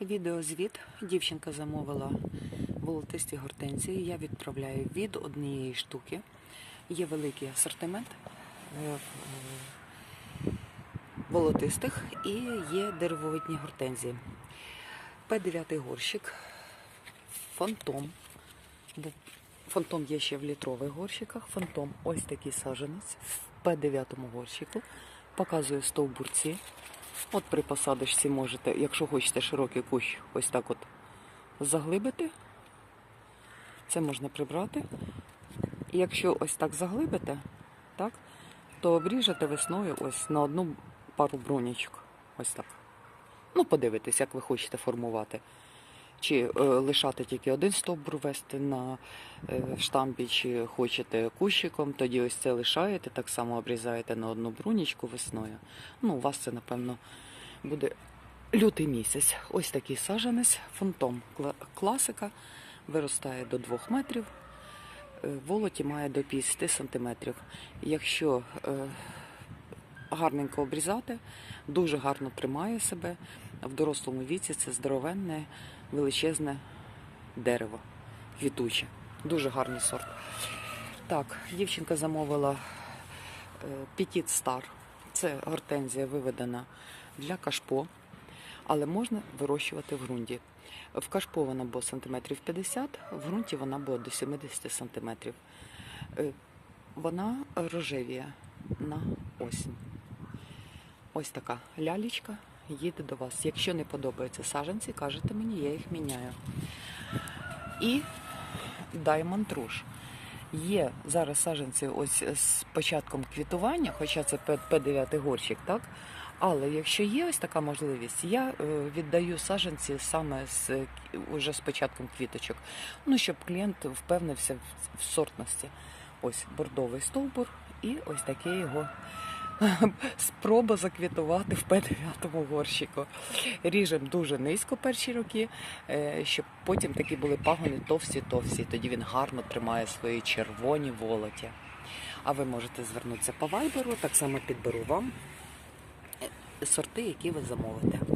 Відеозвіт. Дівчинка замовила волотисті гортензії. Я відправляю від однієї штуки. Є великий асортимент е, волотистих і є деревовидні гортензії. П9 горщик, фантом. Фантом є ще в літрових горщиках. Фантом ось такий саджанець в П9 горщику. Показую стовбурці. От при посадочці можете, якщо хочете широкий кущ, ось так от заглибити. Це можна прибрати. І якщо ось так заглибите, так, то обріжете весною ось на одну пару бронячок. Ось так. Ну, подивитесь, як ви хочете формувати. Чи е, лишати тільки один стовбур вести на е, штампі, чи хочете кущиком, тоді ось це лишаєте, так само обрізаєте на одну брунічку весною. Ну, у вас це, напевно, буде лютий місяць. Ось такий саджанець, фонтом класика, виростає до 2 метрів, е, волоті має до 50 сантиметрів. Якщо гарненько обрізати, дуже гарно тримає себе. В дорослому віці це здоровенне, величезне дерево, квітуче. Дуже гарний сорт. Так, дівчинка замовила Петіт Стар. Це гортензія виведена для кашпо, але можна вирощувати в ґрунті. В кашпо вона була сантиметрів 50, в ґрунті вона була до 70 сантиметрів. Е, Вона рожевіє на осінь. Ось така лялічка їде до вас. Якщо не подобаються саджанці, кажете мені, я їх міняю. І Diamond Rouge. Є зараз саджанці ось з початком квітування, хоча це П9 горщик, так? Але якщо є ось така можливість, я е, віддаю саджанці саме з е, уже з початком квіточок. Ну, щоб клієнт впевнився в сортності. Ось бордовий стовбур і ось таке його спроба заквітувати в П9 горщику. Ріжемо дуже низько перші роки, е, щоб потім такі були пагони товсті-товсті. Тоді він гарно тримає свої червоні волоті. А ви можете звернутися по вайберу, так само підберу вам е, сорти, які ви замовите.